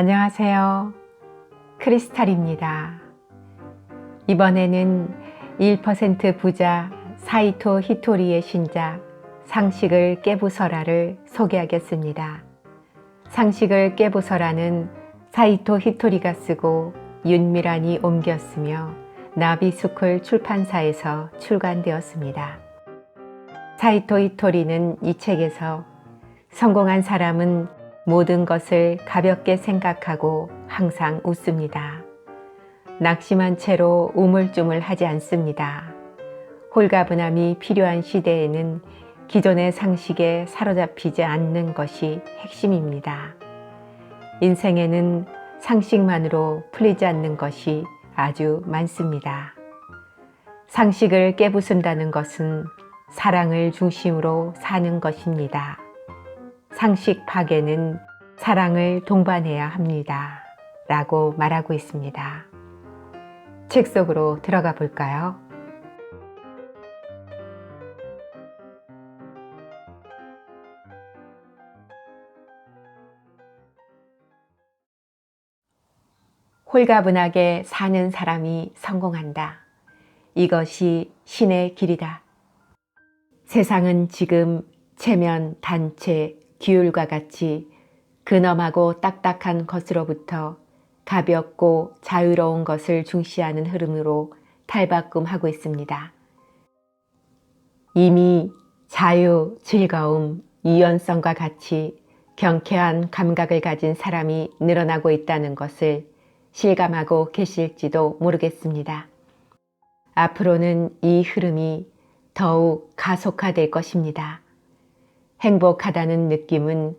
안녕하세요. 크리스탈입니다. 이번에는 1% 부자 사이토 히토리의 신작 상식을 깨부숴라를 소개하겠습니다. 상식을 깨부숴라는 사이토 히토리가 쓰고 윤미란이 옮겼으며 나비스쿨 출판사에서 출간되었습니다. 사이토 히토리는 이 책에서 성공한 사람은 모든 것을 가볍게 생각하고 항상 웃습니다. 낙심한 채로 우물쭈물 하지 않습니다. 홀가분함이 필요한 시대에는 기존의 상식에 사로잡히지 않는 것이 핵심입니다. 인생에는 상식만으로 풀리지 않는 것이 아주 많습니다. 상식을 깨부순다는 것은 사랑을 중심으로 사는 것입니다. 상식 파괴는 사랑을 동반해야 합니다. 라고 말하고 있습니다. 책 속으로 들어가 볼까요? 홀가분하게 사는 사람이 성공한다. 이것이 신의 길이다. 세상은 지금 체면, 단체, 기울과 같이 근엄하고 딱딱한 것으로부터 가볍고 자유로운 것을 중시하는 흐름으로 탈바꿈하고 있습니다. 이미 자유, 즐거움, 유연성과 같이 경쾌한 감각을 가진 사람이 늘어나고 있다는 것을 실감하고 계실지도 모르겠습니다. 앞으로는 이 흐름이 더욱 가속화될 것입니다. 행복하다는 느낌은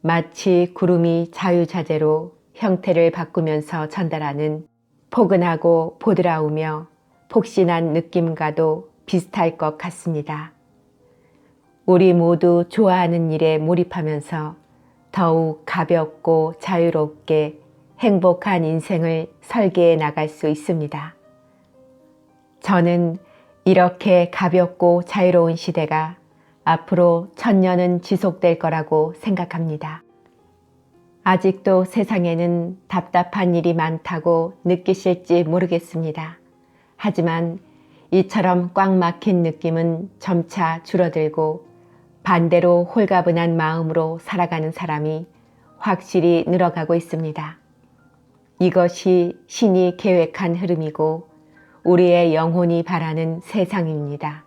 마치 구름이 자유자재로 형태를 바꾸면서 전달하는 포근하고 보드라우며 폭신한 느낌과도 비슷할 것 같습니다. 우리 모두 좋아하는 일에 몰입하면서 더욱 가볍고 자유롭게 행복한 인생을 설계해 나갈 수 있습니다. 저는 이렇게 가볍고 자유로운 시대가 앞으로 천년은 지속될 거라고 생각합니다. 아직도 세상에는 답답한 일이 많다고 느끼실지 모르겠습니다. 하지만 이처럼 꽉 막힌 느낌은 점차 줄어들고 반대로 홀가분한 마음으로 살아가는 사람이 확실히 늘어가고 있습니다. 이것이 신이 계획한 흐름이고 우리의 영혼이 바라는 세상입니다.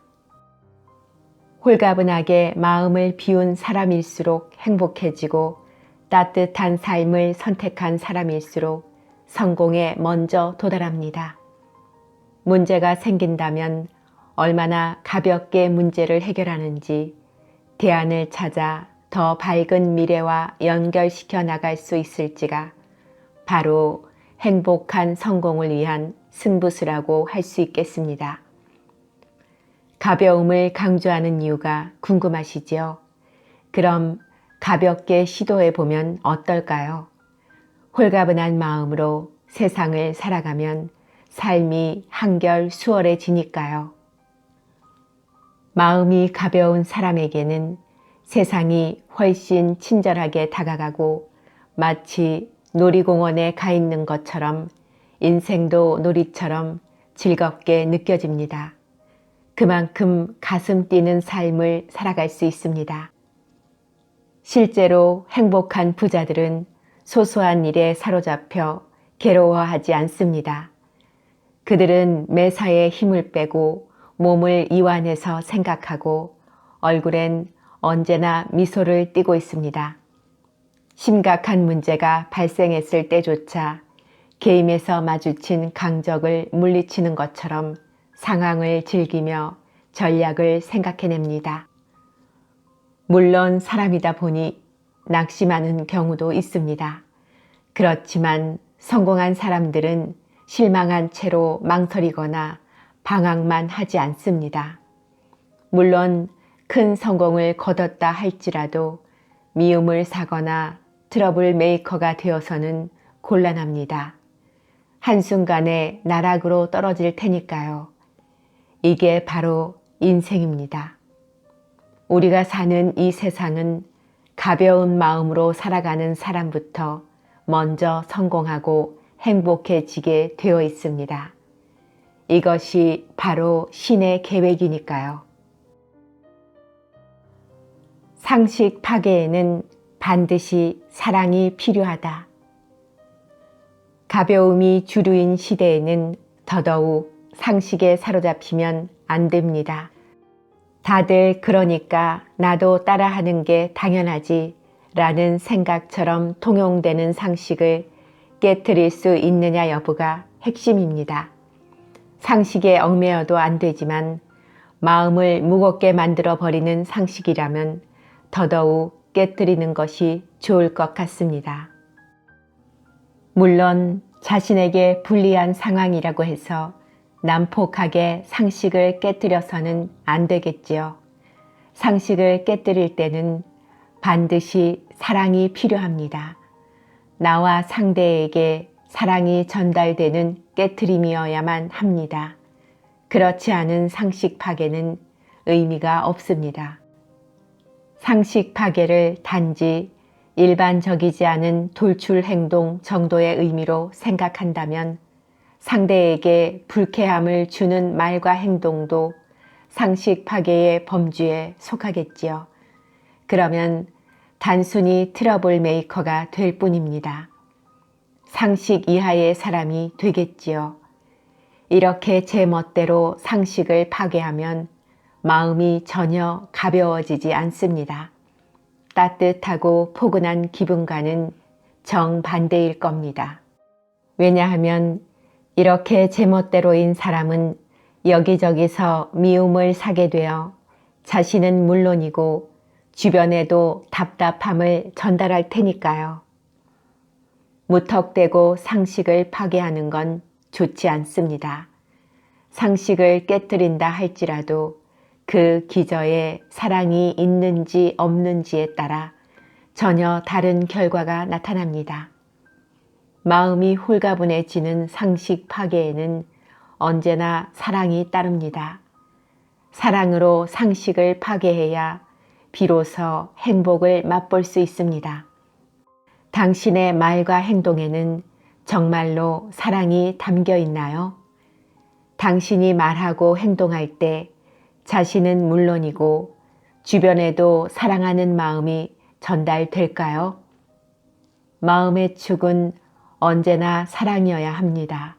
홀가분하게 마음을 비운 사람일수록 행복해지고 따뜻한 삶을 선택한 사람일수록 성공에 먼저 도달합니다. 문제가 생긴다면 얼마나 가볍게 문제를 해결하는지 대안을 찾아 더 밝은 미래와 연결시켜 나갈 수 있을지가 바로 행복한 성공을 위한 승부수라고 할 수 있겠습니다. 가벼움을 강조하는 이유가 궁금하시지요? 그럼 가볍게 시도해 보면 어떨까요? 홀가분한 마음으로 세상을 살아가면 삶이 한결 수월해지니까요. 마음이 가벼운 사람에게는 세상이 훨씬 친절하게 다가가고 마치 놀이공원에 가 있는 것처럼 인생도 놀이처럼 즐겁게 느껴집니다. 그만큼 가슴 뛰는 삶을 살아갈 수 있습니다. 실제로 행복한 부자들은 소소한 일에 사로잡혀 괴로워하지 않습니다. 그들은 매사에 힘을 빼고 몸을 이완해서 생각하고 얼굴엔 언제나 미소를 띠고 있습니다. 심각한 문제가 발생했을 때조차 게임에서 마주친 강적을 물리치는 것처럼 상황을 즐기며 전략을 생각해냅니다. 물론 사람이다 보니 낙심하는 경우도 있습니다. 그렇지만 성공한 사람들은 실망한 채로 망설이거나 방황만 하지 않습니다. 물론 큰 성공을 거뒀다 할지라도 미움을 사거나 트러블 메이커가 되어서는 곤란합니다. 한순간에 나락으로 떨어질 테니까요. 이게 바로 인생입니다. 우리가 사는 이 세상은 가벼운 마음으로 살아가는 사람부터 먼저 성공하고 행복해지게 되어 있습니다. 이것이 바로 신의 계획이니까요. 상식 파괴에는 반드시 사랑이 필요하다. 가벼움이 주류인 시대에는 더더욱 상식에 사로잡히면 안 됩니다. 다들 그러니까 나도 따라하는 게 당연하지 라는 생각처럼 통용되는 상식을 깨뜨릴 수 있느냐 여부가 핵심입니다. 상식에 얽매여도 안 되지만 마음을 무겁게 만들어 버리는 상식이라면 더더욱 깨뜨리는 것이 좋을 것 같습니다. 물론 자신에게 불리한 상황이라고 해서 난폭하게 상식을 깨뜨려서는 안 되겠지요. 상식을 깨뜨릴 때는 반드시 사랑이 필요합니다. 나와 상대에게 사랑이 전달되는 깨트림이어야만 합니다. 그렇지 않은 상식 파괴는 의미가 없습니다. 상식 파괴를 단지 일반적이지 않은 돌출 행동 정도의 의미로 생각한다면 상대에게 불쾌함을 주는 말과 행동도 상식 파괴의 범주에 속하겠지요. 그러면 단순히 트러블 메이커가 될 뿐입니다. 상식 이하의 사람이 되겠지요. 이렇게 제 멋대로 상식을 파괴하면 마음이 전혀 가벼워지지 않습니다. 따뜻하고 포근한 기분과는 정반대일 겁니다. 왜냐하면 이렇게 제멋대로인 사람은 여기저기서 미움을 사게 되어 자신은 물론이고 주변에도 답답함을 전달할 테니까요. 무턱대고 상식을 파괴하는 건 좋지 않습니다. 상식을 깨뜨린다 할지라도 그 기저에 사랑이 있는지 없는지에 따라 전혀 다른 결과가 나타납니다. 마음이 홀가분해지는 상식 파괴에는 언제나 사랑이 따릅니다. 사랑으로 상식을 파괴해야 비로소 행복을 맛볼 수 있습니다. 당신의 말과 행동에는 정말로 사랑이 담겨 있나요? 당신이 말하고 행동할 때 자신은 물론이고 주변에도 사랑하는 마음이 전달될까요? 마음의 축은 언제나 사랑이어야 합니다.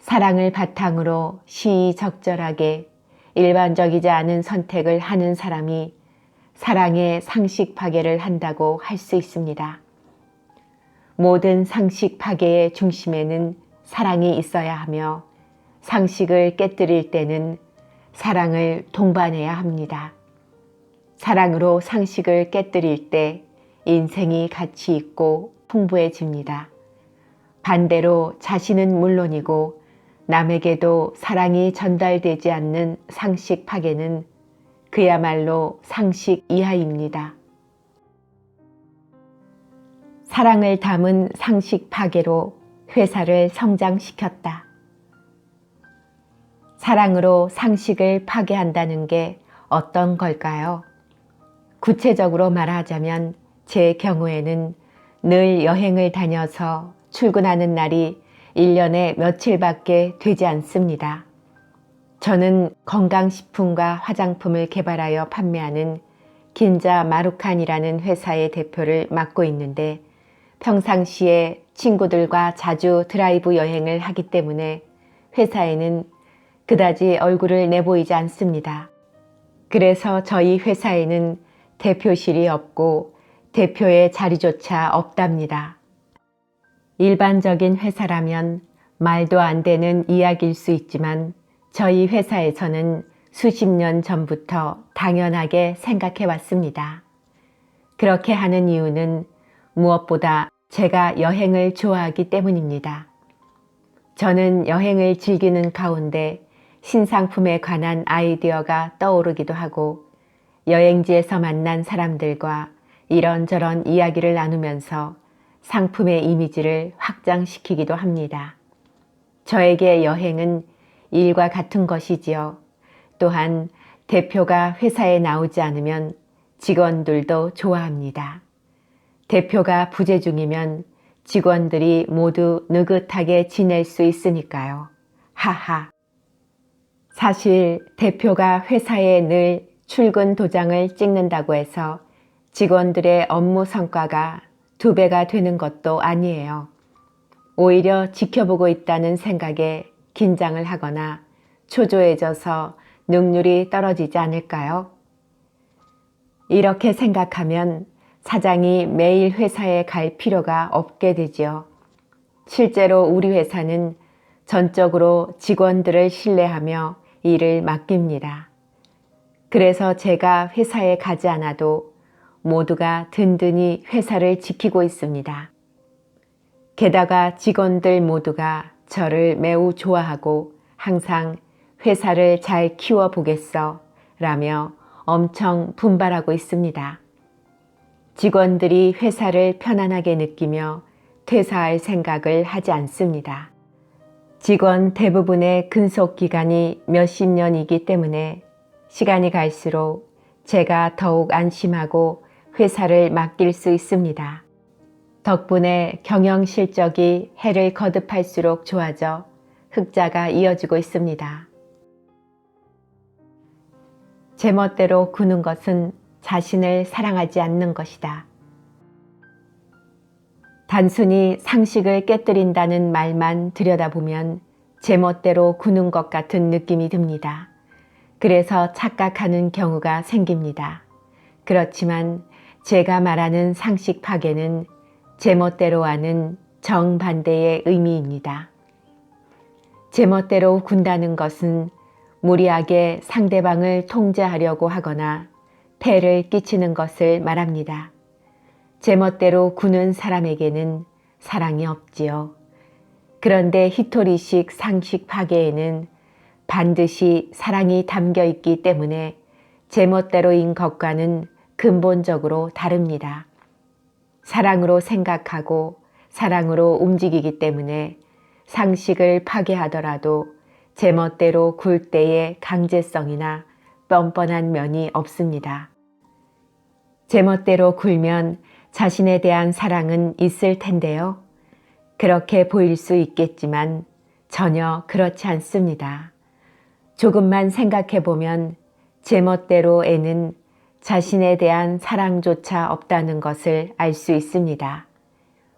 사랑을 바탕으로 시의적절하게 일반적이지 않은 선택을 하는 사람이 사랑의 상식 파괴를 한다고 할 수 있습니다. 모든 상식 파괴의 중심에는 사랑이 있어야 하며 상식을 깨뜨릴 때는 사랑을 동반해야 합니다. 사랑으로 상식을 깨뜨릴 때 인생이 가치 있고 풍부해집니다. 반대로 자신은 물론이고 남에게도 사랑이 전달되지 않는 상식 파괴는 그야말로 상식 이하입니다. 사랑을 담은 상식 파괴로 회사를 성장시켰다. 사랑으로 상식을 파괴한다는 게 어떤 걸까요? 구체적으로 말하자면 제 경우에는 늘 여행을 다녀서 출근하는 날이 1년에 며칠밖에 되지 않습니다. 저는 건강식품과 화장품을 개발하여 판매하는 긴자 마루칸이라는 회사의 대표를 맡고 있는데 평상시에 친구들과 자주 드라이브 여행을 하기 때문에 회사에는 그다지 얼굴을 내보이지 않습니다. 그래서 저희 회사에는 대표실이 없고 대표의 자리조차 없답니다. 일반적인 회사라면 말도 안 되는 이야기일 수 있지만 저희 회사에서는 수십 년 전부터 당연하게 생각해 왔습니다. 그렇게 하는 이유는 무엇보다 제가 여행을 좋아하기 때문입니다. 저는 여행을 즐기는 가운데 신상품에 관한 아이디어가 떠오르기도 하고 여행지에서 만난 사람들과 이런저런 이야기를 나누면서 상품의 이미지를 확장시키기도 합니다. 저에게 여행은 일과 같은 것이지요. 또한 대표가 회사에 나오지 않으면 직원들도 좋아합니다. 대표가 부재 중이면 직원들이 모두 느긋하게 지낼 수 있으니까요. 하하. 사실 대표가 회사에 늘 출근 도장을 찍는다고 해서 직원들의 업무 성과가 두 배가 되는 것도 아니에요. 오히려 지켜보고 있다는 생각에 긴장을 하거나 초조해져서 능률이 떨어지지 않을까요? 이렇게 생각하면 사장이 매일 회사에 갈 필요가 없게 되지요. 실제로 우리 회사는 전적으로 직원들을 신뢰하며 일을 맡깁니다. 그래서 제가 회사에 가지 않아도 모두가 든든히 회사를 지키고 있습니다. 게다가 직원들 모두가 저를 매우 좋아하고 항상 회사를 잘 키워보겠어 라며 엄청 분발하고 있습니다. 직원들이 회사를 편안하게 느끼며 퇴사할 생각을 하지 않습니다. 직원 대부분의 근속 기간이 몇십 년이기 때문에 시간이 갈수록 제가 더욱 안심하고 회사를 맡길 수 있습니다. 덕분에 경영 실적이 해를 거듭할수록 좋아져 흑자가 이어지고 있습니다. 제멋대로 구는 것은 자신을 사랑하지 않는 것이다. 단순히 상식을 깨뜨린다는 말만 들여다보면 제멋대로 구는 것 같은 느낌이 듭니다. 그래서 착각하는 경우가 생깁니다. 그렇지만 제가 말하는 상식 파괴는 제멋대로 하는 정반대의 의미입니다. 제멋대로 군다는 것은 무리하게 상대방을 통제하려고 하거나 폐를 끼치는 것을 말합니다. 제멋대로 구는 사람에게는 사랑이 없지요. 그런데 히토리식 상식 파괴에는 반드시 사랑이 담겨 있기 때문에 제멋대로인 것과는 근본적으로 다릅니다. 사랑으로 생각하고 사랑으로 움직이기 때문에 상식을 파괴하더라도 제멋대로 굴 때의 강제성이나 뻔뻔한 면이 없습니다. 제멋대로 굴면 자신에 대한 사랑은 있을 텐데요. 그렇게 보일 수 있겠지만 전혀 그렇지 않습니다. 조금만 생각해 보면 제멋대로에는 자신에 대한 사랑조차 없다는 것을 알 수 있습니다.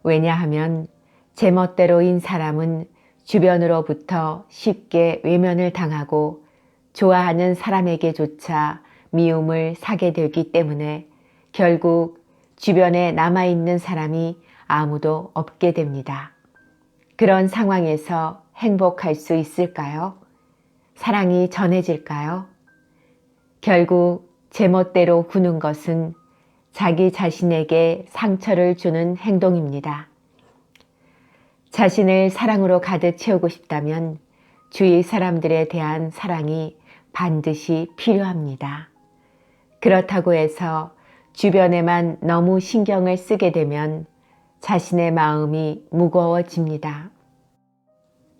왜냐하면 제멋대로인 사람은 주변으로부터 쉽게 외면을 당하고 좋아하는 사람에게조차 미움을 사게 되기 때문에 결국 주변에 남아있는 사람이 아무도 없게 됩니다. 그런 상황에서 행복할 수 있을까요? 사랑이 전해질까요? 결국 제멋대로 구는 것은 자기 자신에게 상처를 주는 행동입니다. 자신을 사랑으로 가득 채우고 싶다면 주위 사람들에 대한 사랑이 반드시 필요합니다. 그렇다고 해서 주변에만 너무 신경을 쓰게 되면 자신의 마음이 무거워집니다.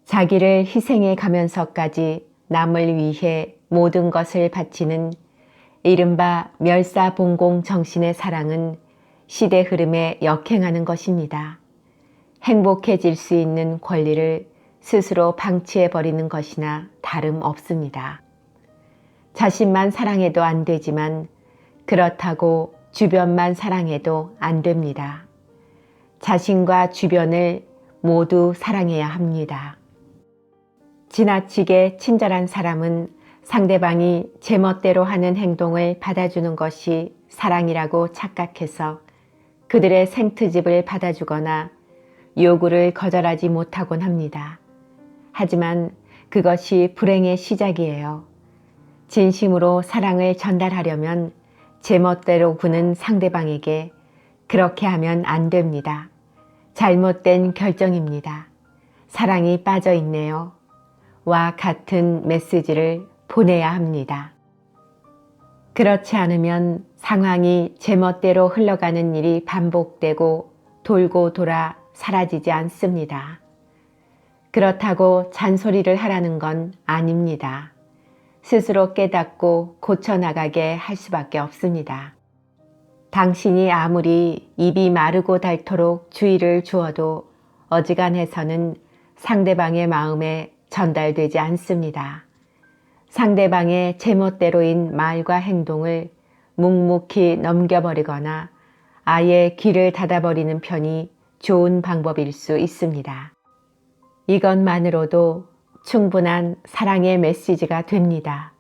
자기를 희생해 가면서까지 남을 위해 모든 것을 바치는 이른바 멸사봉공 정신의 사랑은 시대 흐름에 역행하는 것입니다. 행복해질 수 있는 권리를 스스로 방치해버리는 것이나 다름 없습니다. 자신만 사랑해도 안 되지만 그렇다고 주변만 사랑해도 안 됩니다. 자신과 주변을 모두 사랑해야 합니다. 지나치게 친절한 사람은 상대방이 제멋대로 하는 행동을 받아주는 것이 사랑이라고 착각해서 그들의 생트집을 받아주거나 요구를 거절하지 못하곤 합니다. 하지만 그것이 불행의 시작이에요. 진심으로 사랑을 전달하려면 제멋대로 구는 상대방에게 그렇게 하면 안 됩니다. 잘못된 결정입니다. 사랑이 빠져 있네요. 와 같은 메시지를 보내야 합니다. 그렇지 않으면 상황이 제멋대로 흘러가는 일이 반복되고 돌고 돌아 사라지지 않습니다. 그렇다고 잔소리를 하라는 건 아닙니다. 스스로 깨닫고 고쳐나가게 할 수밖에 없습니다. 당신이 아무리 입이 마르고 닳도록 주의를 주어도 어지간해서는 상대방의 마음에 전달되지 않습니다. 상대방의 제멋대로인 말과 행동을 묵묵히 넘겨버리거나 아예 귀를 닫아버리는 편이 좋은 방법일 수 있습니다. 이것만으로도 충분한 사랑의 메시지가 됩니다.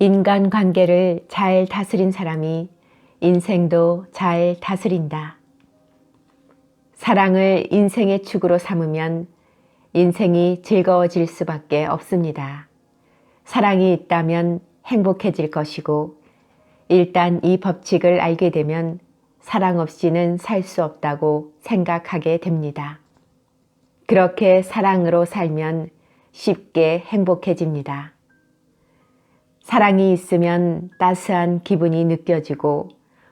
인간 관계를 잘 다스린 사람이 인생도 잘 다스린다. 사랑을 인생의 축으로 삼으면 인생이 즐거워질 수밖에 없습니다. 사랑이 있다면 행복해질 것이고, 일단 이 법칙을 알게 되면 사랑 없이는 살 수 없다고 생각하게 됩니다. 그렇게 사랑으로 살면 쉽게 행복해집니다. 사랑이 있으면 따스한 기분이 느껴지고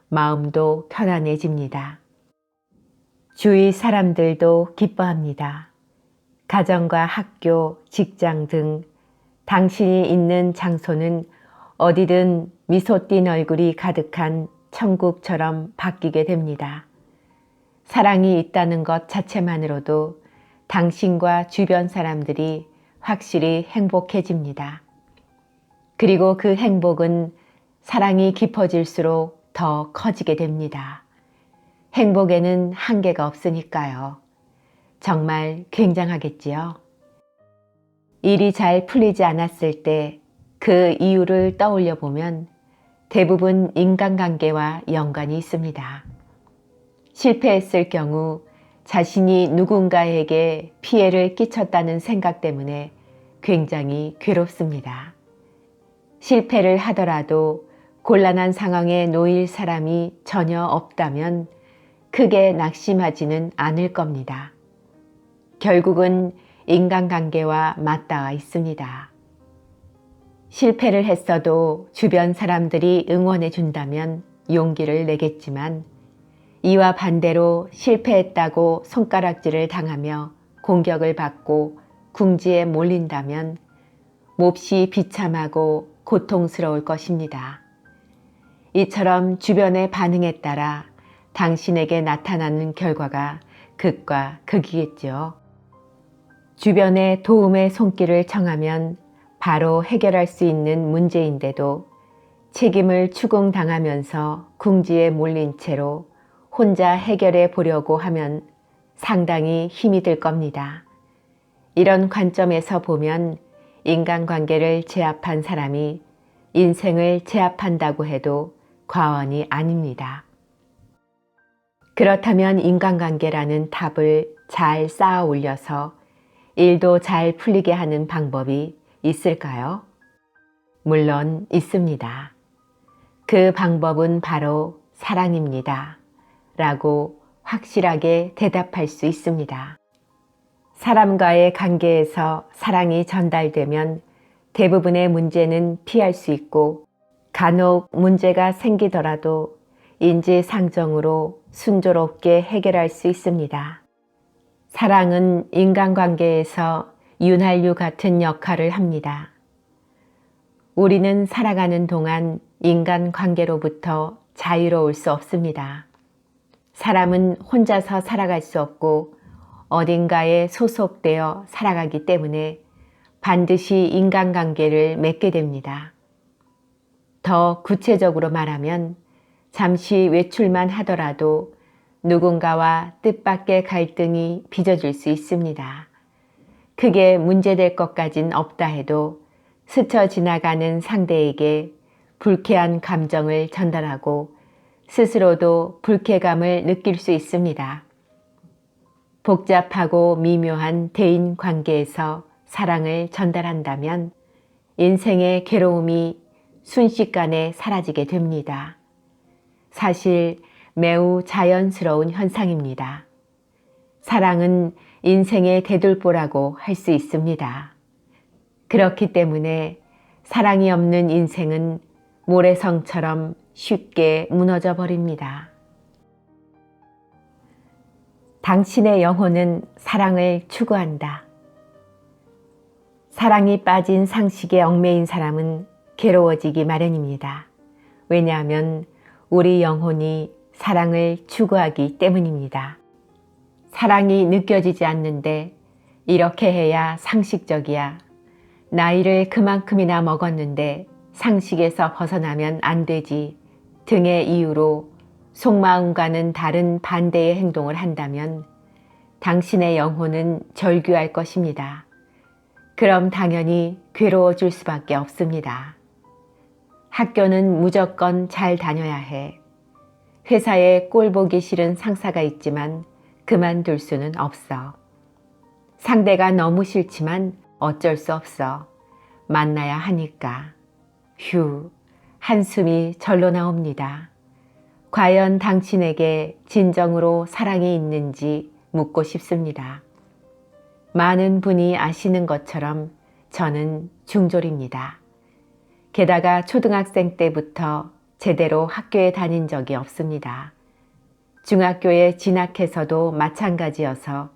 마음도 편안해집니다. 주위 사람들도 기뻐합니다. 가정과 학교, 직장 등 당신이 있는 장소는 어디든 미소 띤 얼굴이 가득한 천국처럼 바뀌게 됩니다. 사랑이 있다는 것 자체만으로도 당신과 주변 사람들이 확실히 행복해집니다. 그리고 그 행복은 사랑이 깊어질수록 더 커지게 됩니다. 행복에는 한계가 없으니까요. 정말 굉장하겠지요. 일이 잘 풀리지 않았을 때 그 이유를 떠올려 보면 대부분 인간관계와 연관이 있습니다. 실패했을 경우 자신이 누군가에게 피해를 끼쳤다는 생각 때문에 굉장히 괴롭습니다. 실패를 하더라도 곤란한 상황에 놓일 사람이 전혀 없다면 크게 낙심하지는 않을 겁니다. 결국은 인간관계와 맞닿아 있습니다. 실패를 했어도 주변 사람들이 응원해 준다면 용기를 내겠지만 이와 반대로 실패했다고 손가락질을 당하며 공격을 받고 궁지에 몰린다면 몹시 비참하고 고통스러울 것입니다. 이처럼 주변의 반응에 따라 당신에게 나타나는 결과가 극과 극이겠죠. 주변의 도움의 손길을 청하면 바로 해결할 수 있는 문제인데도 책임을 추궁당하면서 궁지에 몰린 채로 혼자 해결해 보려고 하면 상당히 힘이 들 겁니다. 이런 관점에서 보면 인간관계를 제압한 사람이 인생을 제압한다고 해도 과언이 아닙니다. 그렇다면 인간관계라는 답을 잘 쌓아 올려서 일도 잘 풀리게 하는 방법이 있을까요? 물론 있습니다. 그 방법은 바로 사랑입니다. 라고 확실하게 대답할 수 있습니다. 사람과의 관계에서 사랑이 전달되면 대부분의 문제는 피할 수 있고 간혹 문제가 생기더라도 인지상정으로 순조롭게 해결할 수 있습니다. 사랑은 인간관계에서 윤활유 같은 역할을 합니다. 우리는 살아가는 동안 인간관계로부터 자유로울 수 없습니다. 사람은 혼자서 살아갈 수 없고 어딘가에 소속되어 살아가기 때문에 반드시 인간관계를 맺게 됩니다. 더 구체적으로 말하면 잠시 외출만 하더라도 누군가와 뜻밖의 갈등이 빚어질 수 있습니다. 크게 문제될 것까진 없다 해도 스쳐 지나가는 상대에게 불쾌한 감정을 전달하고 스스로도 불쾌감을 느낄 수 있습니다. 복잡하고 미묘한 대인 관계에서 사랑을 전달한다면 인생의 괴로움이 순식간에 사라지게 됩니다. 사실 매우 자연스러운 현상입니다. 사랑은 인생의 대돌보라고 할 수 있습니다. 그렇기 때문에 사랑이 없는 인생은 모래성처럼 쉽게 무너져 버립니다. 당신의 영혼은 사랑을 추구한다. 사랑이 빠진 상식에 얽매인 사람은 괴로워지기 마련입니다. 왜냐하면 우리 영혼이 사랑을 추구하기 때문입니다. 사랑이 느껴지지 않는데 이렇게 해야 상식적이야. 나이를 그만큼이나 먹었는데 상식에서 벗어나면 안 되지 등의 이유로 속마음과는 다른 반대의 행동을 한다면 당신의 영혼은 절규할 것입니다. 그럼 당연히 괴로워질 수밖에 없습니다. 학교는 무조건 잘 다녀야 해. 회사에 꼴 보기 싫은 상사가 있지만 그만둘 수는 없어. 상대가 너무 싫지만 어쩔 수 없어. 만나야 하니까. 휴, 한숨이 절로 나옵니다. 과연 당신에게 진정으로 사랑이 있는지 묻고 싶습니다. 많은 분이 아시는 것처럼 저는 중졸입니다. 게다가 초등학생 때부터 제대로 학교에 다닌 적이 없습니다. 중학교에 진학해서도 마찬가지여서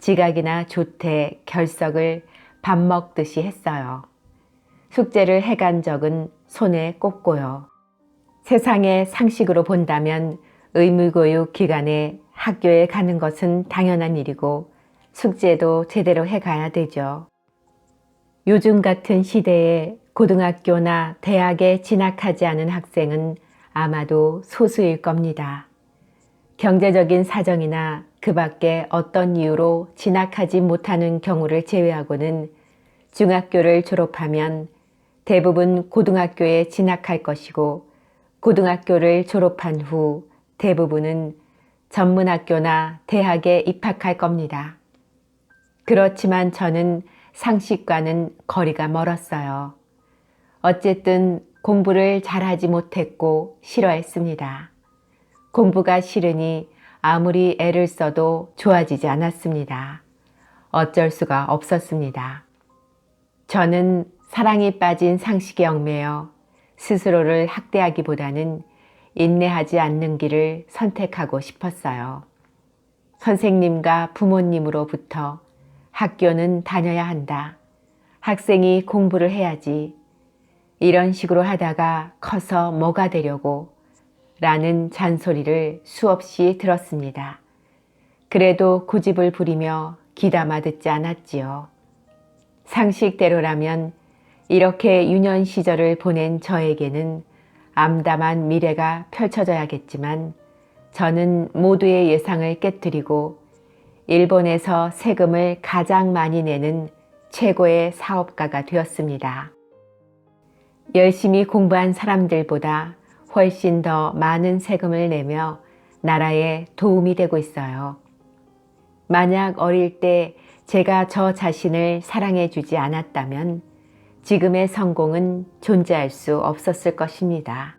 지각이나 조퇴, 결석을 밥 먹듯이 했어요. 숙제를 해간 적은 손에 꼽고요. 세상의 상식으로 본다면 의무교육 기간에 학교에 가는 것은 당연한 일이고 숙제도 제대로 해가야 되죠. 요즘 같은 시대에 고등학교나 대학에 진학하지 않은 학생은 아마도 소수일 겁니다. 경제적인 사정이나 그 밖에 어떤 이유로 진학하지 못하는 경우를 제외하고는 중학교를 졸업하면 대부분 고등학교에 진학할 것이고 고등학교를 졸업한 후 대부분은 전문학교나 대학에 입학할 겁니다. 그렇지만 저는 상식과는 거리가 멀었어요. 어쨌든 공부를 잘하지 못했고 싫어했습니다. 공부가 싫으니 아무리 애를 써도 좋아지지 않았습니다. 어쩔 수가 없었습니다. 저는 사랑에 빠진 상식에 얽매여 스스로를 학대하기보다는 인내하지 않는 길을 선택하고 싶었어요. 선생님과 부모님으로부터 학교는 다녀야 한다. 학생이 공부를 해야지. 이런 식으로 하다가 커서 뭐가 되려고 라는 잔소리를 수없이 들었습니다. 그래도 고집을 부리며 귀담아 듣지 않았지요. 상식대로라면 이렇게 유년 시절을 보낸 저에게는 암담한 미래가 펼쳐져야겠지만 저는 모두의 예상을 깨뜨리고 일본에서 세금을 가장 많이 내는 최고의 사업가가 되었습니다. 열심히 공부한 사람들보다 훨씬 더 많은 세금을 내며 나라에 도움이 되고 있어요. 만약 어릴 때 제가 저 자신을 사랑해 주지 않았다면 지금의 성공은 존재할 수 없었을 것입니다.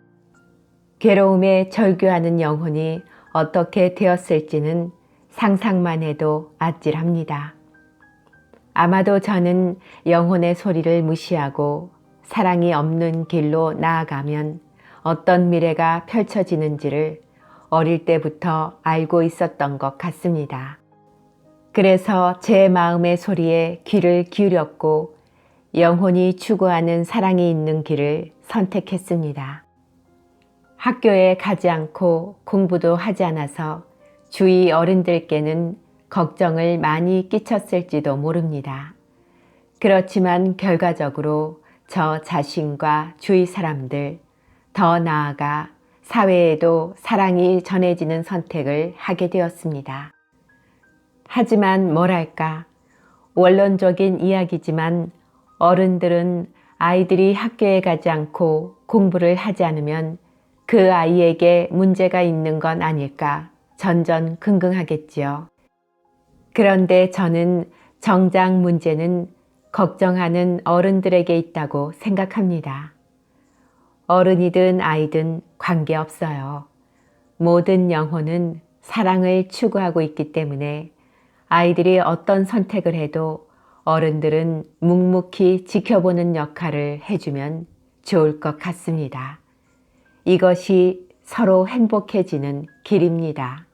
괴로움에 절규하는 영혼이 어떻게 되었을지는 상상만 해도 아찔합니다. 아마도 저는 영혼의 소리를 무시하고 사랑이 없는 길로 나아가면 어떤 미래가 펼쳐지는지를 어릴 때부터 알고 있었던 것 같습니다. 그래서 제 마음의 소리에 귀를 기울였고 영혼이 추구하는 사랑이 있는 길을 선택했습니다. 학교에 가지 않고 공부도 하지 않아서 주위 어른들께는 걱정을 많이 끼쳤을지도 모릅니다. 그렇지만 결과적으로 저 자신과 주위 사람들, 더 나아가 사회에도 사랑이 전해지는 선택을 하게 되었습니다. 하지만 뭐랄까, 원론적인 이야기지만 어른들은 아이들이 학교에 가지 않고 공부를 하지 않으면 그 아이에게 문제가 있는 건 아닐까 전전긍긍하겠지요. 그런데 저는 정작 문제는 걱정하는 어른들에게 있다고 생각합니다. 어른이든 아이든 관계없어요. 모든 영혼은 사랑을 추구하고 있기 때문에 아이들이 어떤 선택을 해도 어른들은 묵묵히 지켜보는 역할을 해주면 좋을 것 같습니다. 이것이 서로 행복해지는 길입니다.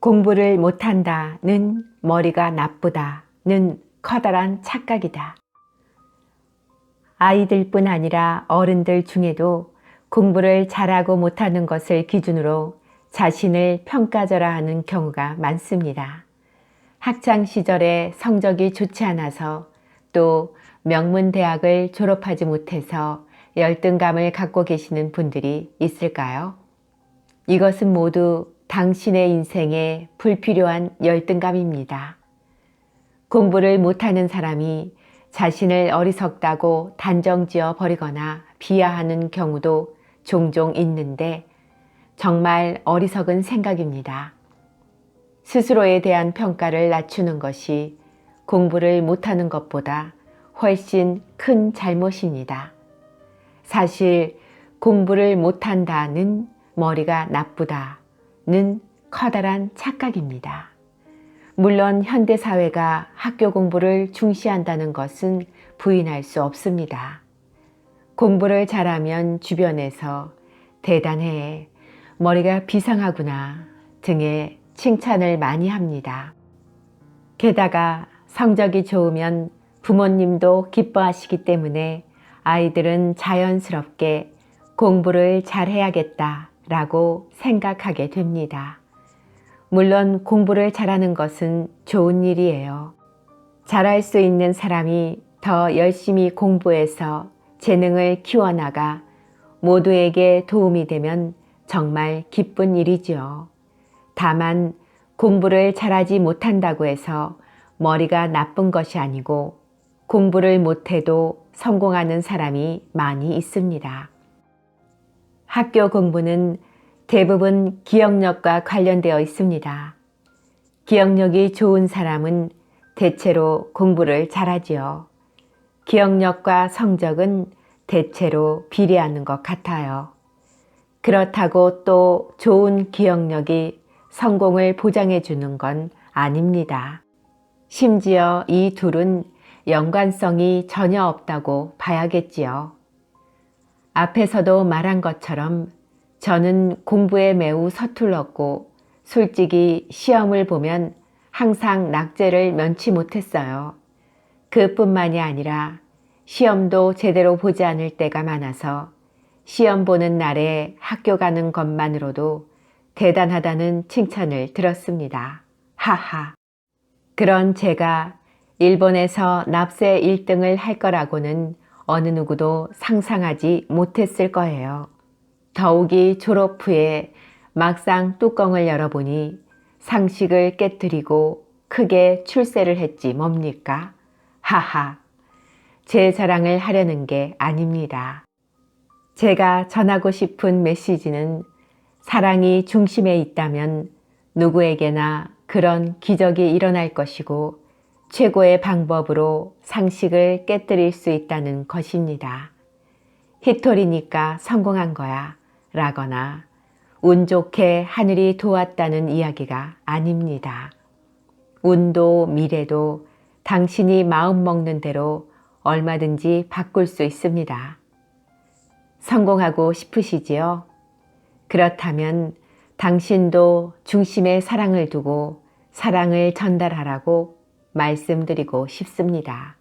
공부를 못한다는 머리가 나쁘다는 커다란 착각이다. 아이들뿐 아니라 어른들 중에도 공부를 잘하고 못하는 것을 기준으로 자신을 평가절하 하는 경우가 많습니다. 학창 시절에 성적이 좋지 않아서 또 명문 대학을 졸업하지 못해서 열등감을 갖고 계시는 분들이 있을까요? 이것은 모두 당신의 인생에 불필요한 열등감입니다. 공부를 못하는 사람이 자신을 어리석다고 단정지어 버리거나 비하하는 경우도 종종 있는데 정말 어리석은 생각입니다. 스스로에 대한 평가를 낮추는 것이 공부를 못하는 것보다 훨씬 큰 잘못입니다. 사실 공부를 못한다는 머리가 나쁘다 는 커다란 착각입니다. 물론 현대사회가 학교 공부를 중시한다는 것은 부인할 수 없습니다. 공부를 잘하면 주변에서 대단해, 머리가 비상하구나 등의 칭찬을 많이 합니다. 게다가 성적이 좋으면 부모님도 기뻐하시기 때문에 아이들은 자연스럽게 공부를 잘해야겠다 라고 생각하게 됩니다. 물론 공부를 잘하는 것은 좋은 일이에요. 잘할 수 있는 사람이 더 열심히 공부해서 재능을 키워나가 모두에게 도움이 되면 정말 기쁜 일이지요. 다만 공부를 잘하지 못한다고 해서 머리가 나쁜 것이 아니고 공부를 못해도 성공하는 사람이 많이 있습니다. 학교 공부는 대부분 기억력과 관련되어 있습니다. 기억력이 좋은 사람은 대체로 공부를 잘하지요. 기억력과 성적은 대체로 비례하는 것 같아요. 그렇다고 또 좋은 기억력이 성공을 보장해 주는 건 아닙니다. 심지어 이 둘은 연관성이 전혀 없다고 봐야겠지요. 앞에서도 말한 것처럼 저는 공부에 매우 서툴렀고 솔직히 시험을 보면 항상 낙제를 면치 못했어요. 그뿐만이 아니라 시험도 제대로 보지 않을 때가 많아서 시험 보는 날에 학교 가는 것만으로도 대단하다는 칭찬을 들었습니다. 하하. 그런 제가 일본에서 납세 1등을 할 거라고는 어느 누구도 상상하지 못했을 거예요. 더욱이 졸업 후에 막상 뚜껑을 열어보니 상식을 깨뜨리고 크게 출세를 했지 뭡니까? 하하. 제 자랑을 하려는 게 아닙니다. 제가 전하고 싶은 메시지는 사랑이 중심에 있다면 누구에게나 그런 기적이 일어날 것이고 최고의 방법으로 상식을 깨뜨릴 수 있다는 것입니다. 히토리니까 성공한 거야 라거나 운 좋게 하늘이 도왔다는 이야기가 아닙니다. 운도 미래도 당신이 마음 먹는 대로 얼마든지 바꿀 수 있습니다. 성공하고 싶으시지요? 그렇다면 당신도 중심에 사랑을 두고 사랑을 전달하라고 말씀드리고 싶습니다.